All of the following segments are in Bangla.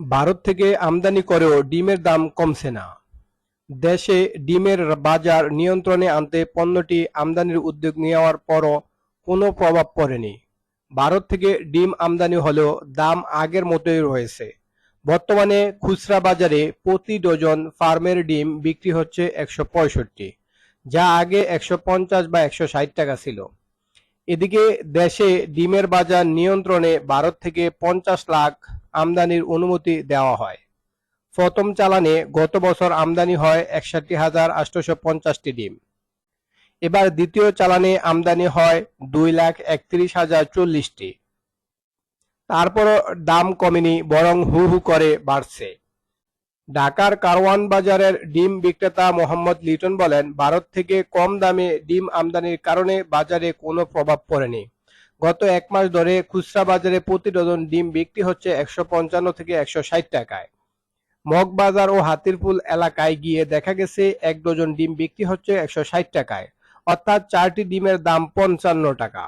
ভারত থেকে আমদানি করেও ডিমের দাম কমছে না। দেশে ডিমের বাজার নিয়ন্ত্রণে আনতে পণ্যটি আমদানির উদ্যোগ নেওয়ার পরও কোনো প্রভাব পড়েনি। ভারত থেকে ডিম আমদানি হলেও দাম আগের মতোই রয়েছে। বর্তমানে খুচরা বাজারে প্রতি ডজন ফার্মের ডিম বিক্রি হচ্ছে একশো পঁয়ষট্টি, যা আগে একশো পঞ্চাশ বা একশো ষাট টাকা ছিল। এদিকে দেশে ডিমের বাজার নিয়ন্ত্রণে ভারত থেকে পঞ্চাশ লাখ আমদানির অনুমতি দেওয়া হয়। প্রথম চালানে গত বছর আমদানি হয় একষট্টি হাজার আটশোশো পঞ্চাশটি ডিম। এবার দ্বিতীয় চালানে আমদানি হয় দুই লাখ একত্রিশ হাজার চল্লিশটি। তারপরও দাম কমেনি, বরং হু হু করে বাড়ছে। ঢাকার কারওয়ান বাজারের ডিম বিক্রেতা মোহাম্মদ লিটন বলেন, ভারত থেকে কম দামে ডিম আমদানির কারণে বাজারে কোনো প্রভাব পড়েনি। গত এক মাস ধরে খুচরা বাজারে প্রতি ডজন ডিম বিক্রি হচ্ছে একশো পঞ্চান্ন থেকে একশো ষাট টাকায়। মগবাজার ও হাতিরপুল এলাকায় গিয়ে দেখা গেছে এক ডজন ডিম বিক্রি হচ্ছে একশো ষাট টাকায়, অর্থাৎ চারটি ডিমের দাম পঞ্চান্ন টাকা।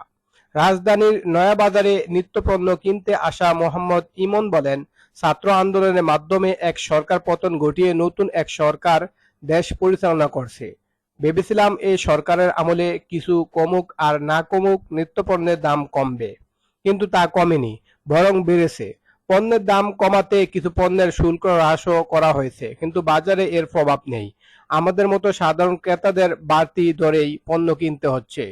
রাজধানীর নয়াবাজারে নিত্যপণ্য কিনতে আসা মোহাম্মদ ইমন বলেন, ছাত্র আন্দোলনের মাধ্যমে এক সরকার পতন ঘটিয়ে নতুন এক সরকার দেশ পরিচালনা করছে। ভেবেছিলাম এই সরকারের আমলে কিছু কমুক আর না কমুক নিত্যপণ্যের দাম কমবে। কিন্তু তা কমেনি, বরং বেড়েছে। পণ্যের দাম কমাতে কিছু পণ্যের শুল্ক হ্রাসও করা হয়েছে, কিন্তু বাজারে এর প্রভাব নেই। আমাদের মতো সাধারণ ক্রেতাদের বাড়তি দরেই পণ্য কিনতে হচ্ছে।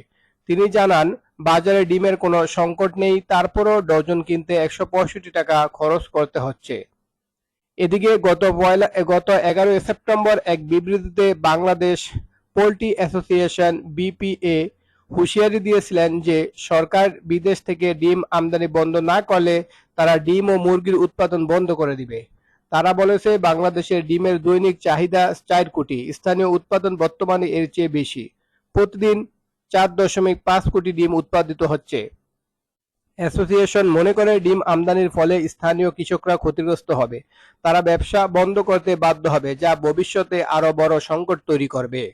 তিনি জানান, বাজারে ডিমের কোনো সংকট নেই, তারপরও ডজন কিনতে একশো পঁয়ষট্টি টাকা খরচ করতে হচ্ছে। এদিকে গত পয়লা গত এগারোই সেপ্টেম্বর এক বিবৃতিতে বাংলাদেশ পোল্ট্রি অ্যাসোসিয়েশন, বিপিএ, হুঁশিয়ারি দিয়েছিলেন যে সরকার বিদেশ থেকে ডিম আমদানি বন্ধ না করলে তারা ডিম ও মুরগির উৎপাদন বন্ধ করে দিবে। তারা বলেছে বাংলাদেশের ডিমের দৈনিক চাহিদা চার কোটি, স্থানীয় উৎপাদন বর্তমানে এর চেয়ে বেশি। প্রতিদিন চার দশমিক পাঁচ কোটি ডিম উৎপাদিত হচ্ছে। অ্যাসোসিয়েশন মনে করে ডিম আমদানির ফলে স্থানীয় কৃষকরা ক্ষতিগ্রস্ত হবে। তারা ব্যবসা বন্ধ করতে বাধ্য হবে, যা ভবিষ্যতে আরও বড় সংকট তৈরি করবে।